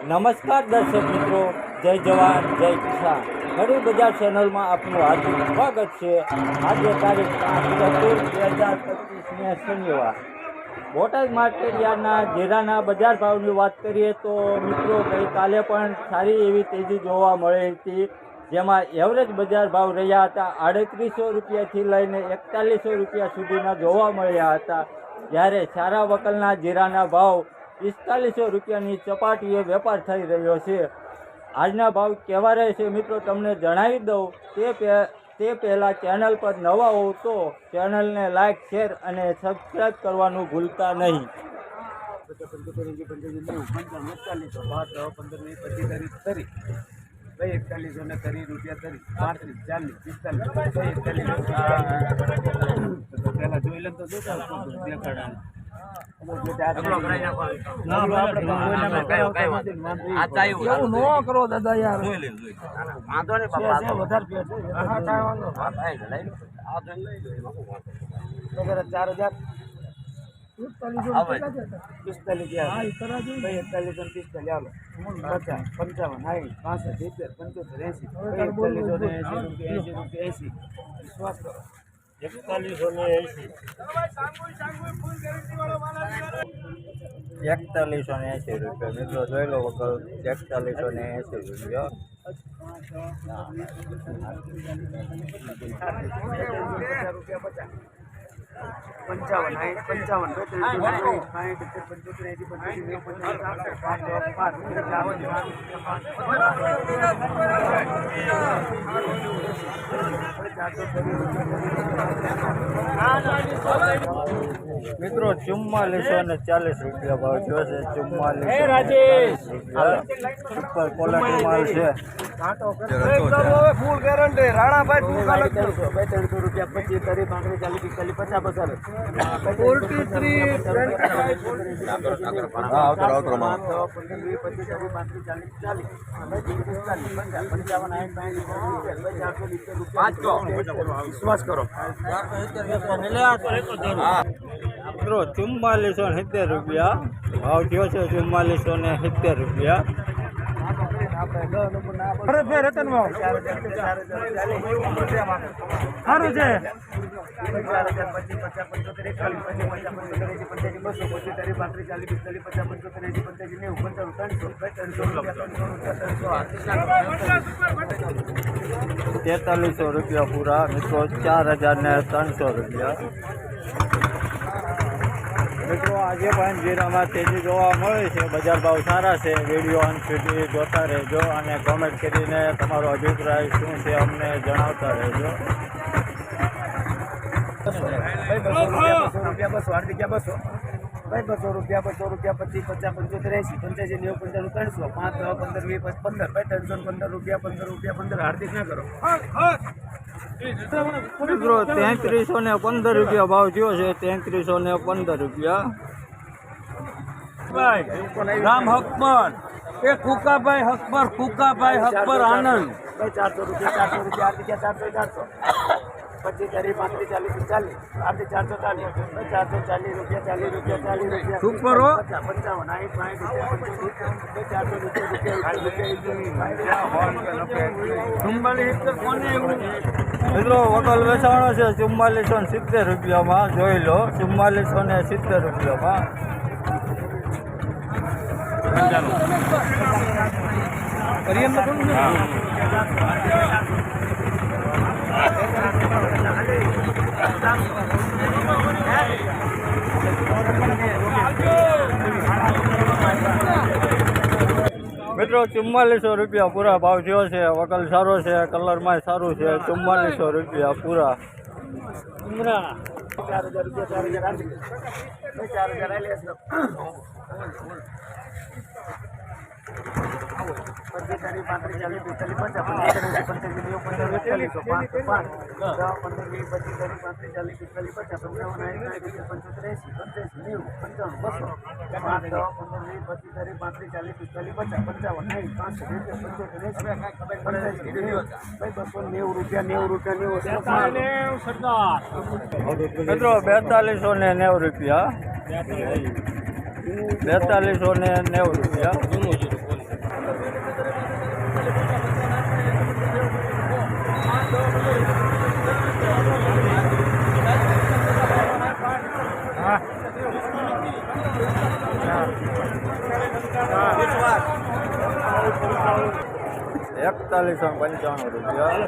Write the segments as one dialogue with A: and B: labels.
A: નમસ્કાર દર્શક મિત્રો, જય જવાન, જય કિસાન. ઘણી બજાર ચેનલમાં આપનું હાર્દિક સ્વાગત છે. આજે તારીખ ચતુર બે હજાર પચીસને શનિવાર. બોટાદ માર્કેટ યાર્ડના જીરાના બજાર ભાવની વાત કરીએ તો મિત્રો, ગઈકાલે પણ સારી એવી તેજી જોવા મળી હતી, જેમાં એવરેજ બજાર ભાવ રહ્યા હતા. આડત્રીસો રૂપિયાથી લઈને એકતાલીસો રૂપિયા સુધીના જોવા મળ્યા હતા. જ્યારે સારા વકલના જીરાના ભાવ પિસ્તાલીસો રૂપિયાની ચપાટીએ વેપાર થઈ રહ્યો છે આજના ભાવ કેવા રહે છે મિત્રો તમને જણાવી દઉં તે તે પહેલાં ચેનલ પર નવા હોવ તો ચેનલને લાઇક શેર અને સબસ્ક્રાઈબ કરવાનું ભૂલતા નહીં
B: એકતાલીસો ને ત્રીસ રૂપિયા કરી પાંત્રીસ ચાલીસ પિસ્તાલીસ એકતાલીસ પેલા જોઈ લે તો દેખાડા એવું ન કરો દાદા યાર. ચાર હજાર. પંચાવન સાઠ પાસઠ સિત્તેર પંચોતેર એસી. એકતાલીસો ને એસી રૂપિયા એસી રૂપિયા એસી. વિશ્વાસ કરો. એકતાલીસો ને એસી
A: રૂપિયા મિત્રો જોઈ લો વગર એકતાલીસો ને એંસી રૂપિયા
B: પંચાવન પંચાવન એસી
A: મિત્રો ચુમ્માલીસો ને ચાલીસ રૂપિયા ભાવ થયો છે. ચુમ્માલીસ સુપર ક્વોલિટી માલ છે.
B: ફૂલ ગેરંટી રાણાભાઈ રૂપિયા પચીસ ત્રીસ પાંત્રીસ ચાલીસ પિસ્તાલીસ પચાસ પચાસ ફોર્ટી થ્રી પચીસ પાંત્રીસ ચાલીસ ચાલીસ પંચાવન વિશ્વાસ કરો.
A: મિત્રો ચુમ્માલીસો ને સિત્તેર રૂપિયા ભાવ થયો છે ચુમ્માલીસો ને સિત્તેર રૂપિયા
B: ભરતભાઈ રતન ભાવ સારું છે ચાર હજાર પચીસ પચાસ પંચોતેર એકતાલીસ પચીસ પચાસ પંચોતેર એસી પંચ્યાસી બસો પચીસ ત્રીસ પાંત્રીસ ચાલીસ પિસ્તાલીસ પચાસ પંચોતેર એસી પંચ્યાસી નેવું પંચાણું ત્રણસો ત્રણસો રૂપિયા ત્રણસો
A: તેતાલીસો રૂપિયા પૂરા મિત્રો ચાર હજાર ને ત્રણસો રૂપિયા મિત્રો, આજે પણ જીરામાં તેજી જોવા મળે છે. બજાર ભાવ સારા છે. વીડિયો અંત સુધી જોતા રહેજો અને કોમેન્ટ કરીને તમારો અભિપ્રાય શું છે અમને જણાવતા રહેજો.
B: બસો રૂપિયા બસો હાર્દિક બસો ભાઈ બસો રૂપિયા બસો રૂપિયા પચીસ પચાસ પંચોતેર એસી પંચ્યાસી નેવું પંચાણું ત્રણસો પાંચ પંદર, વીસ પંદર ભાઈ ત્રણસો પંદર રૂપિયા પંદર રૂપિયા પંદર હાર્દિક ના કરો.
A: મિત્રો તેત્રીસો ને પંદર રૂપિયા ભાવ થયો છે તેત્રીસો ને પંદર રૂપિયા.
B: રામ હકબર. એ કુકાભાઈ હકબર કુકાભાઈ હકબર આનંદ. ચારસો રૂપિયા ચારસો રૂપિયા હાર્દિક ચારસો ચારસો. પચીસ ચાલીસ પાંત્રીસ ચાલીસ ચાલીસ હાર્દિક ચારસો ચાલીસ. ચારસો ચાલીસ રૂપિયા ચાલીસ રૂપિયા ચાલીસ રૂપિયા.
A: સુપર હો.
B: પંચાવન સાઠ સાઠ રૂપિયા ચારસો રૂપિયા રૂપિયા
A: મિત્રો વકલ વેચાણો છે ચુમ્માલીસો ને સિત્તેર રૂપિયામાં જોઈ લો ચુમ્માલીસો ને સિત્તેર રૂપિયામાં. મિત્રો, ચુમ્માલીસો રૂપિયા પૂરા ભાવ થયો છે. વકલ સારો છે કલરમાં સારું છે. ચુમ્માલીસો રૂપિયા પૂરા.
B: ચાર હજાર નેવું રૂપિયા નેવું રૂપિયા નેવું
A: મિત્રો બેતાલીસો ને નેવું રૂપિયા. બેતાલીસો ને નેવું રૂપિયા. એકતાલીસો પંચાણું રૂપિયા.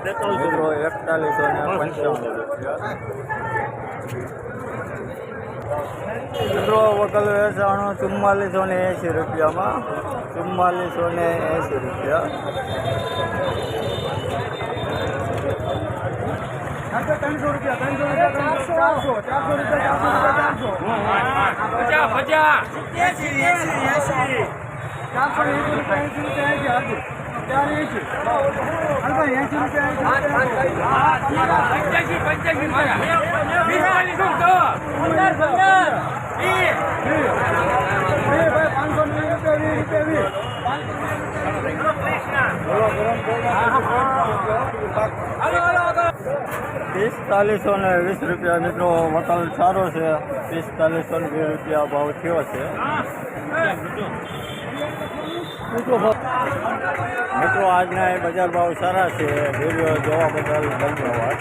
A: મિત્રો એકતાલીસો ને પંચાણું રૂપિયા. મિત્રો વકલ વેચાણું ચુમ્માલીસો ને એંસી રૂપિયામાં. ચુમ્માલીસો ને એંસી રૂપિયા.
C: ત્રણસો રૂપિયા ત્રણસો રૂપિયા ચારસો ચારસો રૂપિયા ચારસો રૂપિયા ચારસો. ચારસો એંસી રૂપિયા એંસી રૂપિયા એંસી હાજી. ચાર એંસી. હાલ ભાઈ એંસી રૂપિયા પંચ્યાસી પંચ્યાસી બે ભાઈ પાંચસો વીસ રૂપિયા વીસ રૂપિયા વીસ.
A: પિસ્તાલીસો ને વીસ રૂપિયા મિત્રો વકલ સારો છે. પિસ્તાલીસો ને વીસ રૂપિયા ભાવ થયો છે. મિત્રો, આજના એ બજાર ભાવ સારા છે. વીડિયો જોવા બદલ ધન્યવાદ.